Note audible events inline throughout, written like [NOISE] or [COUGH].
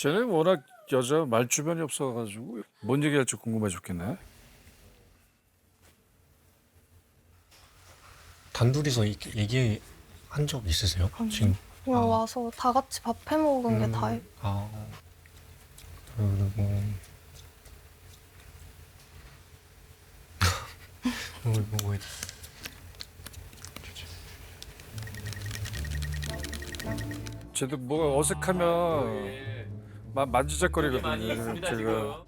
쟤는 워낙 여자 말 주변이 없어가지고 뭔 얘기할지 궁금해 죽겠네. 단둘이서 이- 얘기한 적 있으세요? 지금 그냥 아. 와서 다 같이 밥 해 먹은 게 음, 다예요. 아 그리고 [LAUGHS] 뭘 먹어야 돼? 쟤도 뭐가 어색하면 마, 만지작거리거든요. 제가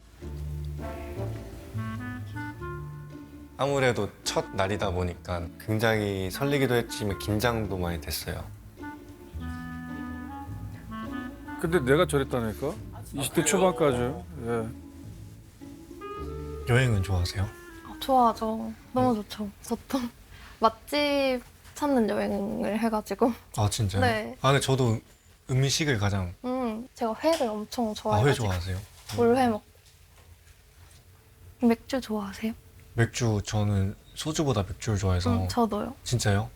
아무래도 첫 날이다 보니까 굉장히 설레기도 했지만 긴장도 많이 됐어요. 근데 내가 저랬다니까 20대 초반까지. 예. 여행은 좋아하세요? 아, 좋아하죠. 너무 좋죠. 보통 [LAUGHS] 맛집 찾는 여행을 해가지고. 아 진짜요? 네. 아 근데 저도 음식을 가장 음, 제가 회를 엄청 아 회 좋아해가지고. 좋아하세요? [LAUGHS] 물회 먹. 맥주 좋아하세요? 맥주 저는 소주보다 맥주를 좋아해서 음, 저도요. 진짜요?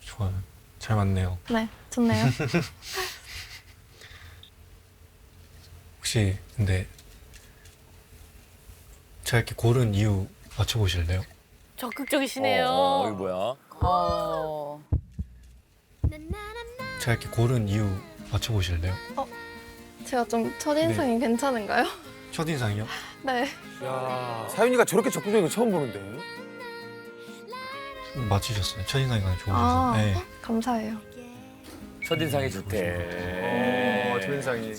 좋아요. 잘 맞네요. 네, 좋네요. [LAUGHS] 혹시 근데 제가 이렇게 고른 이유 맞춰보실래요? 적극적이시네요. 어, 이거 뭐야? 어. 제가 이렇게 고른 이유 맞춰보실래요? 제가 좀 첫인상이 괜찮은가요? 첫인상이요? [LAUGHS] 네. 야, 사윤이가 저렇게 적극적인 거 처음 보는데. 맞추셨어요. 첫인상이 가장 좋으셔서. 아, 네. 감사해요. 첫인상이 좋대. 어, 첫인상이.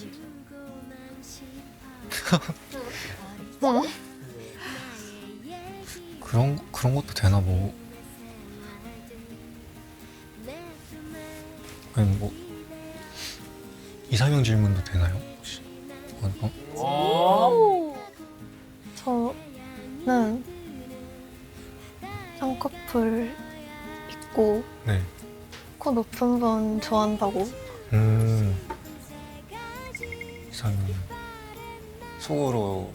어? 그런 그런 것도 되나 뭐. 그냥 뭐 이상형 질문도 되나요? 혹시? 어? 저는 쌍꺼풀 있고 네. 코 높은 분 좋아한다고. 음. 이상형. 속으로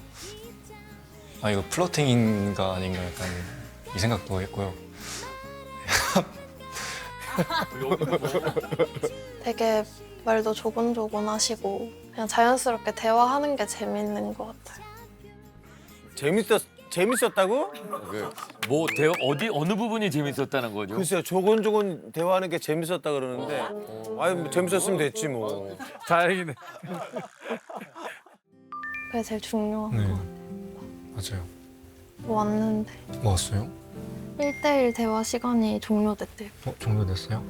아 이거 플러팅인가 아닌가 약간 이 생각도 했고요. [LAUGHS] 되게 말도 조곤조곤하시고 그냥 자연스럽게 대화하는 게 재밌는 것 같아요. 재밌었, 재밌었다고? 뭐 대, 어디 어느 부분이 재밌었다는 거죠? 글쎄요, 조곤조곤 대화하는 게 재밌었다 그러는데. 아유, 뭐 재밌었으면 됐지 뭐. 다행이네. 그게 제일 중요한 네. 것 같아요. 맞아요. 왔는데 뭐 왔어요? 1대1 대화 시간이 종료됐대요. 어, 종료됐어요?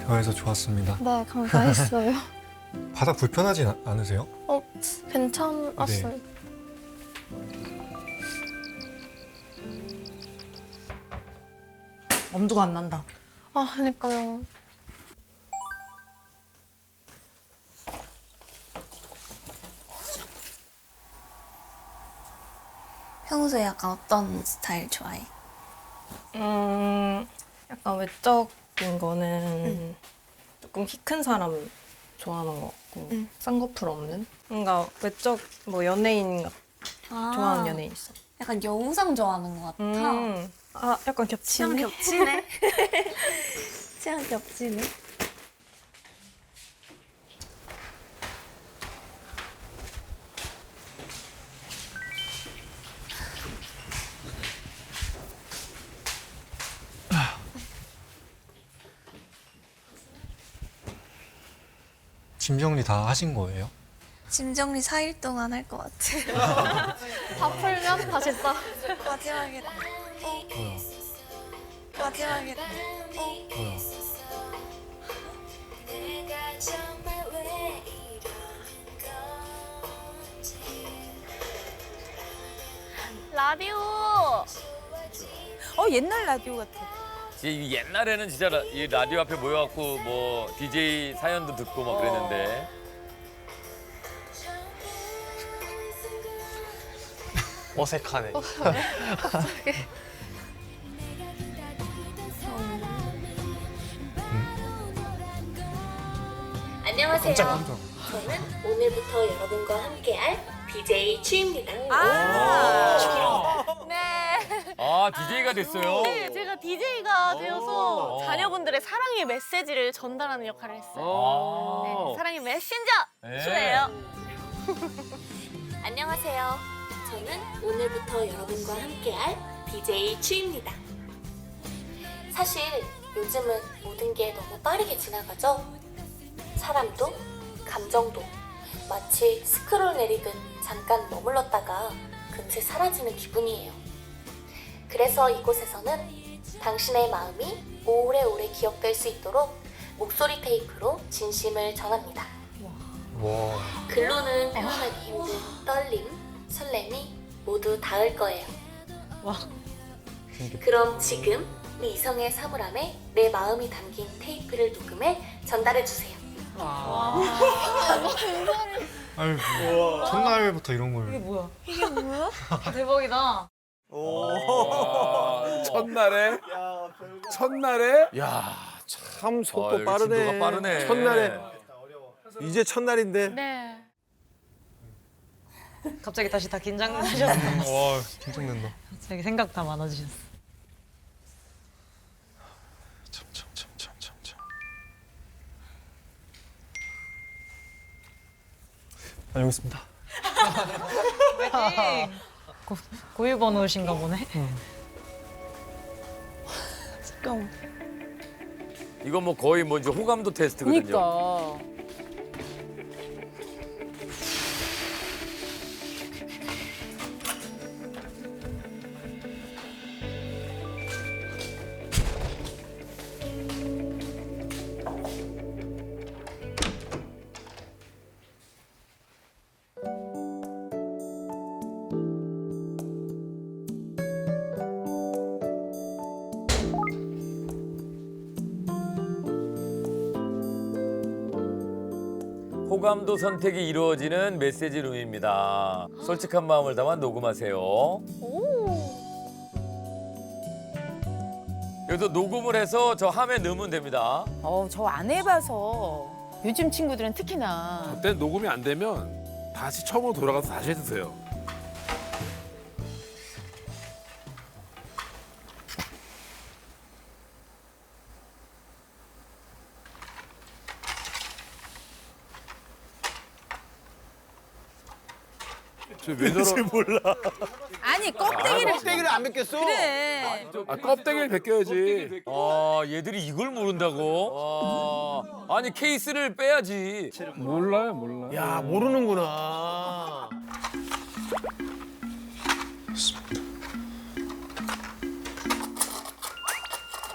대화해서 좋았습니다. 네, 감사했어요. [LAUGHS] 바닥 불편하진 않- 않으세요? 어, 괜찮았어요. 엄두가 안 난다. 아, 그러니까요. 평소에 약간 어떤 스타일 좋아해? 음, 약간 외적인 거는 조금 키 큰 사람 좋아하는 것 같고 응. 쌍꺼풀 없는 뭔가 외적 뭐 연예인 같- 아, 좋아하는 연예인 있어. 약간 영상 좋아하는 것 같아. 음, 아 약간 [LAUGHS] 취향 겹치네. 겹치네. 취향 겹치네. 짐 정리 다 하신 거예요? 짐 정리 4일 동안 할 것 같아. [LAUGHS] 다 풀면 다시 싸. 마지막에 어. 뭐야? 마지막에 어. 뭐야? 라디오. 어 옛날 라디오 같아. 이 옛날에는 진짜 라, 이 라디오 앞에 모여갖고 뭐 DJ 사연도 듣고 막 그랬는데 [LAUGHS] 어색하네. 안녕하세요. 저는 오늘부터 여러분과 함께할 BJ 추입니다. 아. 네. 아아 DJ가 됐어요. 네, 제가 DJ가 되어서 자녀분들의 사랑의 메시지를 전달하는 역할을 했어요. 네, 사랑의 메신저 네. 추예요. [LAUGHS] 안녕하세요. 저는 오늘부터 여러분과 함께할 DJ 추입니다. 사실 요즘은 모든 게 너무 빠르게 지나가죠? 사람도, 감정도 마치 스크롤 내리듯 잠깐 머물렀다가 금세 사라지는 기분이에요. 그래서 이곳에서는 당신의 마음이 오래오래 기억될 수 있도록 목소리 테이프로 진심을 전합니다. 와. 글로는 표현하기 힘든 떨림, 설렘이 모두 닿을 거예요. 그럼 지금 이 이성의 사물함에 내 마음이 담긴 테이프를 녹음해 전달해 주세요. 아유. 첫날부터 이런 걸. 뭐야? [LAUGHS] 대박이다. 첫날에 첫날에 야, 참 아, 속도 여기 빠르네. 진도가 빠르네. 첫날에 이제 첫날인데. 네. [LAUGHS] 갑자기 다시 다 긴장하셨어. 와, 긴장된다. 갑자기 생각 다 많아지셨어. 참, 참, 참, 참, 참, 참. 다녀오겠습니다. [LAUGHS] 고, 고유번호신가 보네. [LAUGHS] 이거 뭐 거의 뭐 이제 호감도 테스트거든요. 그러니까. 호감도 선택이 이루어지는 메시지 룸입니다. 솔직한 마음을 담아 녹음하세요. 여기서 녹음을 해서 저 함에 넣으면 됩니다. 어, 저 안 해봐서 요즘 친구들은 특히나 그때 녹음이 안 되면 다시 처음으로 돌아가서 다시 해도 돼요. 왜 저러? 아니 껍데기를 껍데기를 안 벗겼어? 그래. 아 껍데기를 벗겨야지. 아, 얘들이 이걸 모른다고? 아, 아니 케이스를 빼야지. 몰라요, 몰라. 야, 모르는구나.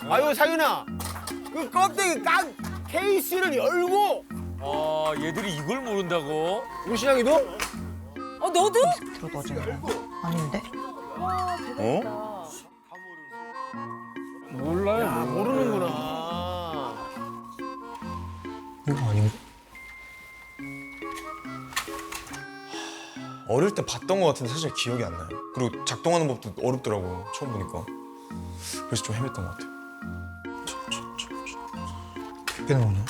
아유, 상윤아. 그 껍데기 깐 케이스를 열고 아, 얘들이 이걸 모른다고? 우리 신랑이도? 어 너도? 들어가지는 거 아닌데? 몰라요. 야, 몰라. 모르는구나. 이거 아닌가? 어릴 때 봤던 것 같은데 사실 기억이 안 나요. 그리고 작동하는 법도 어렵더라고요. 처음 보니까. 그래서 좀 헤맸던 것 같아요. 참, 참, 참, 참. 어떻게 나오냐?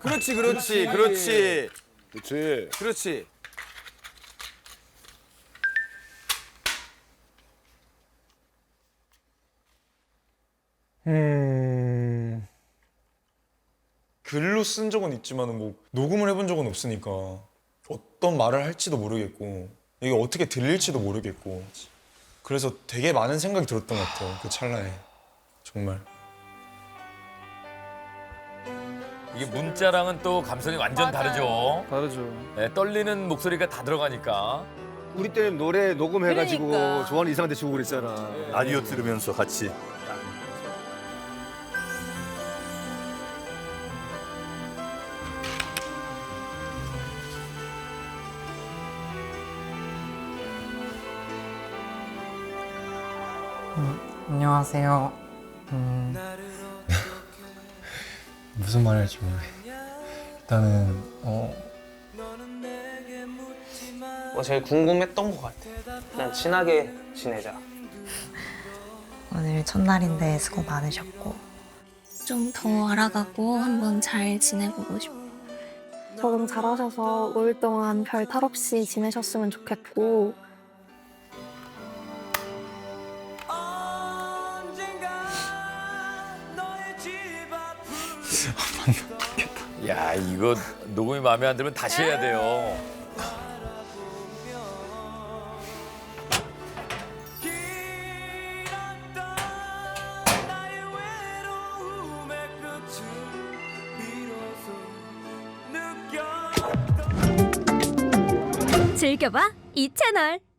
그렇지, 그렇지, 그렇지. 그렇지. 그렇지. 음... 글로 쓴 적은 있지만 뭐 녹음을 해본 적은 없으니까 어떤 말을 할지도 모르겠고 이게 어떻게 들릴지도 모르겠고 그래서 되게 많은 생각이 들었던 것 같아요 그 찰나에 정말 이게 문자랑은 또 감성이 완전 다르죠. 다르죠. 네, 떨리는 목소리가 다 들어가니까. 우리 때는 노래 녹음해가지고 그러니까. 좋아하는 이상한테 주고 그랬잖아. 라디오 들으면서 같이 안녕하세요. 음, [LAUGHS] 무슨 말 할지 모르겠 일단은 어 뭐 제일 궁금했던 것 같아. 그냥 친하게 지내자. 오늘 첫날인데 수고 많으셨고 좀 더 알아가고 한번 잘 지내보고 싶어. 적응 잘하셔서 5일 동안 별 탈 없이 지내셨으면 좋겠고 야 이거 녹음이 마음에 안 들면 다시 해야 돼요. 즐겨봐 이 채널.